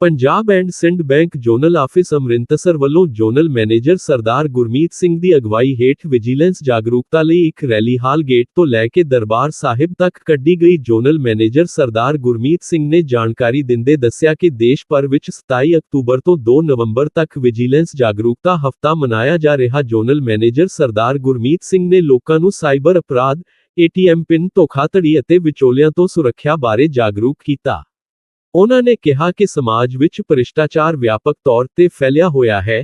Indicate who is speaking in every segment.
Speaker 1: Punjab and Sind bank zonal office Amritsar ਵੱਲੋਂ zonal manager Sardar Gurmeet Singh ਦੀ ਅਗਵਾਈ ਹੇਠ ਵਿਜੀਲੈਂਸ ਜਾਗਰੂਕਤਾ ਲਈ ਇੱਕ ਰੈਲੀ ਹਾਲ ਗੇਟ ਤੋਂ ਲੈ ਕੇ ਦਰਬਾਰ ਸਾਹਿਬ ਤੱਕ ਕੱਢੀ ਗਈ। ਜ਼ੋਨਲ ਮੈਨੇਜਰ ਸਰਦਾਰ ਗੁਰਮੀਤ ਸਿੰਘ ਨੇ ਜਾਣਕਾਰੀ ਦਿੰਦੇ ਦੱਸਿਆ ਕਿ ਦੇਸ਼ ਭਰ ਵਿੱਚ 27 ਅਕਤੂਬਰ ਤੋਂ 2 ਨਵੰਬਰ ਤੱਕ ਵਿਜੀਲੈਂਸ ਜਾਗਰੂਕਤਾ ਹਫਤਾ ਮਨਾਇਆ ਜਾ ਰਿਹਾ। ਜ਼ੋਨਲ ਮੈਨੇਜਰ ਸਰਦਾਰ ਗੁਰਮੀਤ ਸਿੰਘ ਨੇ ਲੋਕਾਂ ਨੂੰ ਸਾਈਬਰ ਅਪਰਾਧ, ਏਟੀਐਮ ਪਿਨ ਧੋਖਾਧੜੀ ਅਤੇ ਵਿਚੋਲਿਆਂ ਤੋਂ ਸੁਰੱਖਿਆ ਬਾਰੇ ਜਾਗਰੂਕ ਕੀਤਾ। ਉਹਨਾਂ ਨੇ ਕਿਹਾ ਕਿ ਸਮਾਜ ਵਿੱਚ ਭ੍ਰਿਸ਼ਟਾਚਾਰ ਵਿਆਪਕ ਤੌਰ ਤੇ ਫੈਲਿਆ ਹੋਇਆ ਹੈ,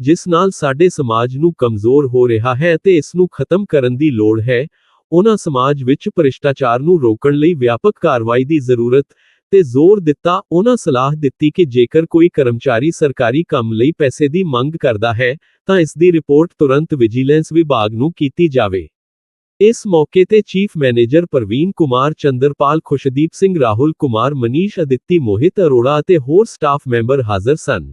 Speaker 1: ਜਿਸ ਨਾਲ ਸਾਡੇ ਸਮਾਜ ਨੂੰ ਕਮਜ਼ੋਰ ਹੋ ਰਿਹਾ ਹੈ ਅਤੇ ਇਸ ਨੂੰ ਖਤਮ ਕਰਨ ਦੀ ਲੋੜ ਹੈ। ਉਹਨਾਂ ਸਮਾਜ ਵਿੱਚ ਭ੍ਰਿਸ਼ਟਾਚਾਰ ਨੂੰ ਰੋਕਣ ਲਈ ਵਿਆਪਕ ਕਾਰਵਾਈ ਦੀ ਜ਼ਰੂਰਤ ਤੇ ਜ਼ੋਰ ਦਿੱਤਾ। ਉਹਨਾਂ ਸਲਾਹ ਦਿੱਤੀ ਕਿ ਜੇਕਰ ਕੋਈ ਕਰਮਚਾਰੀ ਸਰਕਾਰੀ ਕੰਮ ਲਈ ਪੈਸੇ ਦੀ ਮੰਗ ਕਰਦਾ ਹੈ, ਤਾਂ ਇਸ ਦੀ ਰਿਪੋਰਟ ਤੁਰੰਤ ਵਿਜੀਲੈਂਸ ਵਿਭਾਗ ਨੂੰ ਕੀਤੀ ਜਾਵੇ। ਇਸ ਮੌਕੇ ਤੇ ਚੀਫ ਮੈਨੇਜਰ ਪ੍ਰਵੀਨ ਕੁਮਾਰ ਚੰਦਰਪਾਲ, ਖੁਸ਼ਦੀਪ ਸਿੰਘ ਰਾਹੁਲ ਕੁਮਾਰ, ਮਨੀਸ਼ ਅਦਿੱਤੀ, ਮੋਹਿਤ ਅਰੋੜਾ ਅਤੇ ਹੋਰ ਸਟਾਫ ਮੈਂਬਰ ਹਾਜ਼ਰ ਸਨ।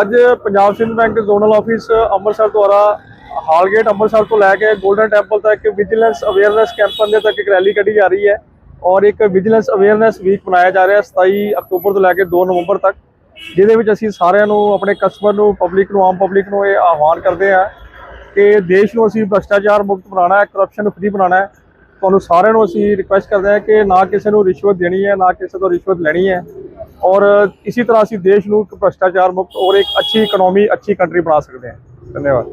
Speaker 2: ਅੱਜ Punjab Sind bank zonal office Amritsar ਦੁਆਰਾ ਹਾਲਗੇਟ ਅੰਮ੍ਰਿਤਸਰ ਤੋਂ ਲੈ ਕੇ 골ਡਨ ਟੈਂਪਲ ਤੱਕ ਵਿਜੀਲੈਂਸ ਅਵੇਅਰਨੈਸ ਕੈਂਪੇਨ ਦੇ ਤੱਕ ਇੱਕ ਰੈਲੀ ਕੱਢੀ ਜਾ ਰਹੀ ਹੈ ਔਰ ਇੱਕ ਵਿਜੀਲੈਂਸ ਅਵੇਅਰਨੈਸ ਵੀਕ ਮਨਾਇਆ ਜਾ ਰਿਹਾ ਹੈ 27 ਅਕਤੂਬਰ ਤੋਂ ਲੈ ਕੇ 2 ਨਵੰਬਰ ਤੱਕ, ਜਿਹਦੇ ਵਿੱਚ ਅਸੀਂ ਸਾਰਿਆਂ ਨੂੰ, ਆਪਣੇ ਕਸਟਮਰ ਨੂੰ ਪਬਲਿਕ ਨੂੰ, ਆਮ ਪਬਲਿਕ ਨੂੰ ਇਹ ਆਹਵਾਨ ਕਰਦੇ ਹਾਂ ਕਿ ਦੇਸ਼ ਨੂੰ ਅਸੀਂ ਭ੍ਰਸ਼ਟਾਚਾਰ ਮੁਕਤ ਬਣਾਉਣਾ ਹੈ ਕਰਪਸ਼ਨ ਫਰੀ ਬਣਾਉਣਾ ਹੈ। ਤੁਹਾਨੂੰ ਸਾਰਿਆਂ ਨੂੰ ਅਸੀਂ ਰਿਕੁਐਸਟ ਕਰਦੇ ਹਾਂ ਕਿ ਨਾ ਕਿਸੇ ਨੂੰ ਰਿਸ਼ਵਤ ਦੇਣੀ ਹੈ, ਨਾ ਕਿਸੇ ਤੋਂ ਰਿਸ਼ਵਤ ਲੈਣੀ ਹੈ। ਔਰ ਇਸੇ ਤਰ੍ਹਾਂ ਅਸੀਂ ਦੇਸ਼ ਨੂੰ ਇੱਕ ਭ੍ਰਸ਼ਟਾਚਾਰ ਮੁਕਤ ਔਰ ਇੱਕ ਅੱਛੀ ਇਕਨੋਮੀ ਅੱਛੀ ਕੰਟਰੀ ਬਣਾ ਸਕਦੇ ਹਾਂ। ਧੰਨਵਾਦ।